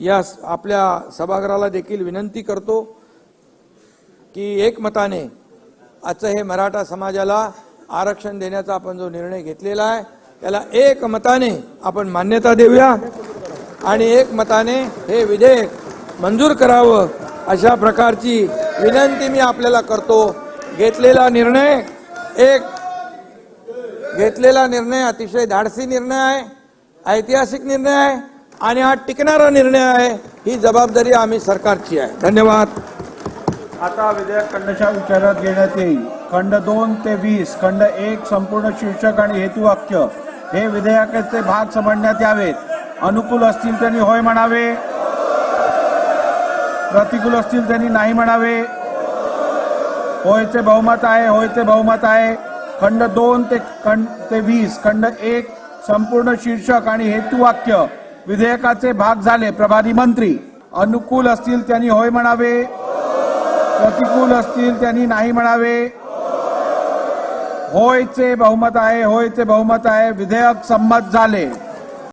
या आपल्या सभागृहाला देखील विनंती करतो की एकमताने आजचं हे मराठा समाजाला आरक्षण देण्याचा आपण जो निर्णय घेतलेला आहे त्याला एकमताने आपण मान्यता देऊया आणि एकमताने हे विधेयक मंजूर करावं अशा प्रकारची विनंती मी आपल्याला करतो. घेतलेला निर्णय एक. घेतलेला निर्णय अतिशय धाडसी निर्णय आहे ऐतिहासिक निर्णय आहे. आणि हा टिकणारा निर्णय आहे ही जबाबदारी आम्ही सरकारची आहे. धन्यवाद. आता विधेयक खंडच्या विचारात घेण्यात येईल. खंड दोन ते वीस खंड एक संपूर्ण शीर्षक आणि हेतुवाक्य हे विधेयकाचे भाग समजण्यात यावेत. अनुकूल असतील त्यांनी होय म्हणावे. प्रतिकूल असतील त्यांनी नाही म्हणावे. होयचे बहुमत आहे होयचे बहुमत आहे. खंड दोन ते खंड ते वीस खंड एक संपूर्ण शीर्षक आणि हेतुवाक्य विधेयकाचे भाग झाले. प्रभारी मंत्री अनुकूल असतील त्यांनी होय म्हणावे. प्रतिकूल असतील त्यांनी नाही म्हणावे. होयचे बहुमत आहे होयचे बहुमत आहे. विधेयक संमत झाले.